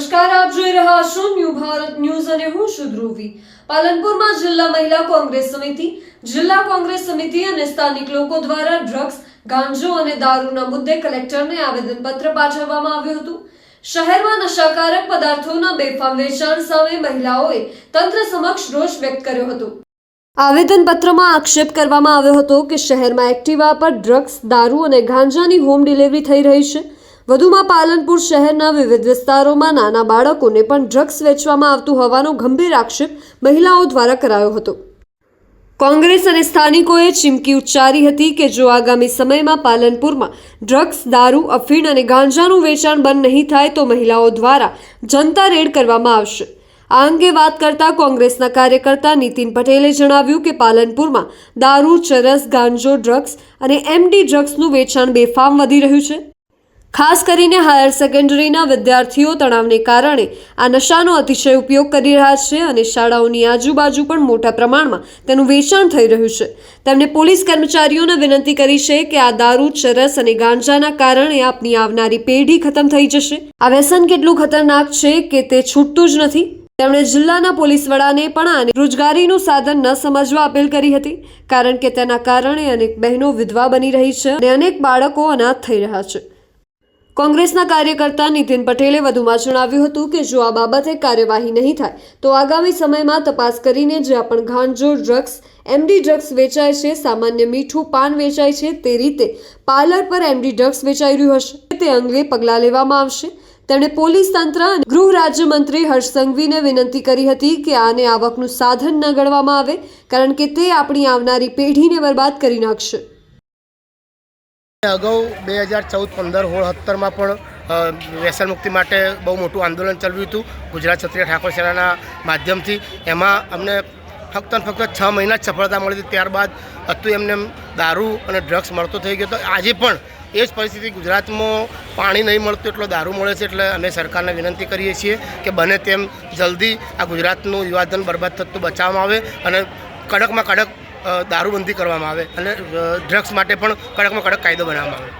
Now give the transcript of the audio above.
નમસ્કાર, આપ જોઈ રહ્યા છો ન્યૂ ભારત ન્યૂઝ અને હું છું ધ્રુવી. પાલનપુરમાં જિલ્લા મહિલા કોંગ્રેસ સમિતિ, જિલ્લા કોંગ્રેસ સમિતિ અને સ્થાનિક લોકો દ્વારા ડ્રગ્સ, ગાંજો અને દારૂના મુદ્દે કલેક્ટરને આવેદનપત્ર પાઠવવામાં આવ્યું હતું. શહેરમાં નશાકારક પદાર્થોના બેફામ વેચાણ સામે મહિલાઓએ તંત્ર સમક્ષ રોષ વ્યક્ત કર્યો હતો. આવેદનપત્રમાં આક્ષેપ કરવામાં આવ્યો હતો કે શહેરમાં એક્ટિવા પર ડ્રગ્સ, દારૂ અને ગાંજાની હોમ ડિલિવરી થઈ રહી છે. વધુમાં પાલનપુર શહેરના વિવિધ વિસ્તારોમાં નાના બાળકોને પણ ડ્રગ્સ વેચવામાં આવતું હોવાનો ગંભીર આક્ષેપ મહિલાઓ દ્વારા કરાયો હતો. કોંગ્રેસ અને સ્થાનિકોએ ચીમકી ઉચ્ચારી હતી કે જો આગામી સમયમાં પાલનપુરમાં ડ્રગ્સ, દારૂ, અફીણ અને ગાંજાનું વેચાણ બંધ નહીં થાય તો મહિલાઓ દ્વારા જનતા રેડ કરવામાં આવશે. આ અંગે વાત કરતા કોંગ્રેસના કાર્યકર્તા નીતિન પટેલે જણાવ્યું કે પાલનપુરમાં દારૂ, ચરસ, ગાંજો, ડ્રગ્સ અને એમડી ડ્રગ્સનું વેચાણ બેફામ વધી રહ્યું છે. ખાસ કરીને હાયર સેકન્ડરીના વિદ્યાર્થીઓ તણાવને કારણે આ નશાનો અતિશય ઉપયોગ કરી રહ્યા છે અને શાળાઓની આજુબાજુ પણ મોટા પ્રમાણમાં તેનું વેચાણ થઈ રહ્યું છે. તેમણે પોલીસ કર્મચારીઓને વિનંતી કરી છે કે આ દારૂ, ચરસ અને ગાંજાના કારણે આપની આવનારી પેઢી ખતમ થઈ જશે. આ વ્યસન કેટલું ખતરનાક છે કે તે છૂટતું જ નથી? તેમણે જિલ્લાના પોલીસ વડાને પણ આને રોજગારીનું સાધન ન સમજવા અપીલ કરી હતી, કારણ કે તેના કારણે અનેક બહેનો વિધવા બની રહી છે અને અનેક બાળકો અનાથ થઈ રહ્યા છે. કોંગ્રેસના કાર્યકર્તા નીતિન પટેલે વધુમાં જણાવ્યું હતું કે જો આ બાબતે કાર્યવાહી નહીં થાય, તો આગામી સમયમાં તપાસ કરીને જ્યાં પણ ગાંજો ડ્રગ્સ, એમડી ડ્રગ્સ વેચાય છે, સામાન્ય મીઠું પાન વેચાય છે, તે રીતે પાર્લર પર એમડી ડ્રગ્સ વેચાઈ રહ્યું હશે. તે અંગે પગલાં લેવામાં આવશે. તેમણે પોલીસ તંત્ર અને ગૃહ રાજ્યમંત્રી હર્ષ સંઘવીને વિનંતી કરી હતી કે આને આવકનું સાધન ન ગણવામાં આવે, કારણ કે તે આપણી આવનારી પેઢીને બરબાદ કરી નાખશે. અગાઉ બે હજાર ચૌદ પંદર હોળ સત્તરમાં પણ વ્યસન મુક્તિ માટે બહુ મોટું આંદોલન ચલાવ્યું હતું ગુજરાત ક્ષત્રિય ઠાકોર સેનાના માધ્યમથી. એમાં અમને ફક્ત ને ફક્ત છ મહિના જ સફળતા મળી હતી. ત્યારબાદ હતું એમને દારૂ અને ડ્રગ્સ મળતો થઈ ગયો તો આજે પણ એ જ પરિસ્થિતિ ગુજરાતમાં પાણી નહીં મળતું એટલો દારૂ મળે છે એટલે અમે સરકારને વિનંતી કરીએ છીએ કે બને તેમ જલ્દી આ ગુજરાતનું યુવાધન બરબાદ થતું બચાવવામાં આવે અને કડકમાં કડક દારૂબંધી કરવામાં આવે અને ડ્રગ્સ માટે પણ કડકમાં કડક કાયદો બનાવવામાં આવે.